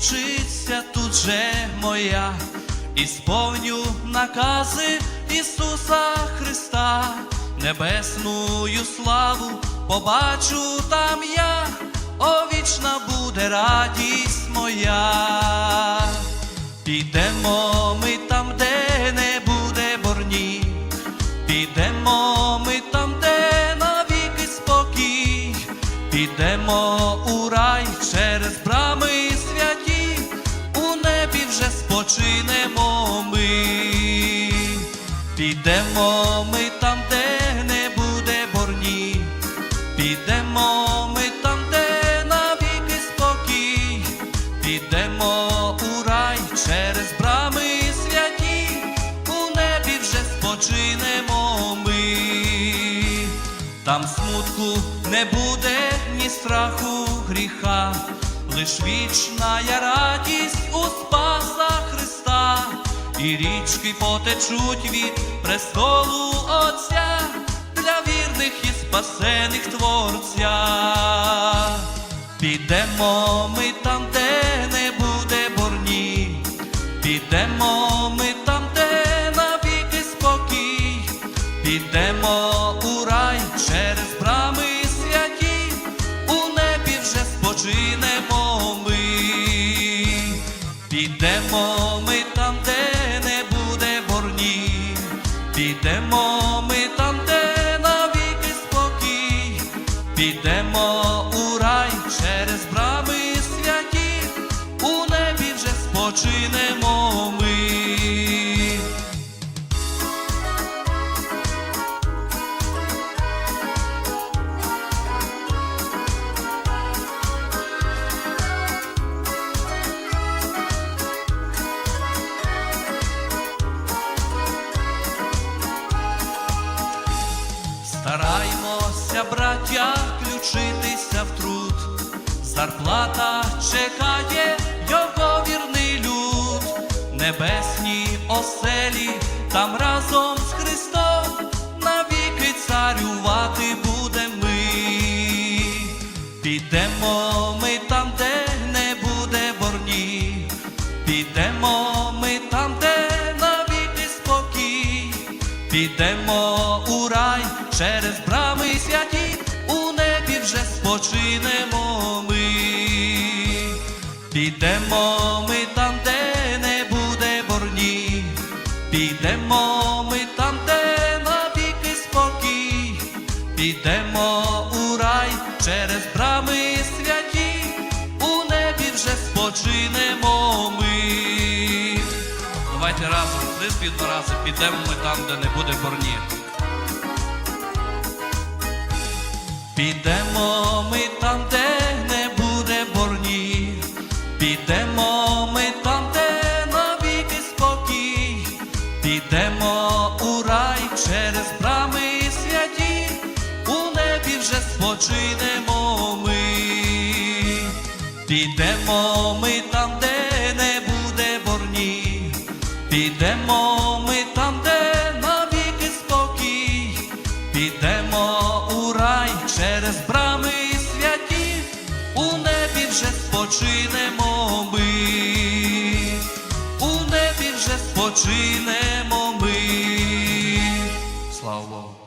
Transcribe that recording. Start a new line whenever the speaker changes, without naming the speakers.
скінчиться тут же моя, і сповню накази Ісуса Христа, небесную славу побачу там я, о вічна буде радість моя. Підемо ми там, де не буде борні, підемо ми там, де навіки спокій, підемо у рай через брами вже спочинемо ми, підемо ми там, де не буде борні, підемо ми там, де навіки спокій, підемо у рай через брами святі, у небі вже спочинемо ми, там смутку не буде ні страху гріха, лиш вічна я радість у Спаса Христа, і річки потечуть від престолу Отця для вірних і спасених Творця. Підемо ми там, де не буде борні, підемо ми там, де навіки спокій, підемо у рай через брами підемо ми там, де не буде борні, підемо ми там, де навіки спокій, підемо у рай через брами святі, у небі вже спочинемо Зарплата чекає його вірний люд, небесні оселі, там разом з Христом навіки царювати будемо ми. Підемо ми там, де не буде борні, підемо ми там, де навіки спокій, підемо у рай через брами святі, вже спочинемо ми, підемо ми там, де не буде борні, підемо ми там, де навіки спокій, підемо у рай через брами святі, у небі вже спочинемо ми. Давайте разом, три два рази підемо ми там, де не буде борні. Підемо підемо ми там, де навіки спокій, підемо у рай через брами святі, у небі вже спочинемо ми, підемо ми там, де спочинемо ми, у небі вже спочинемо ми. Слава Богу.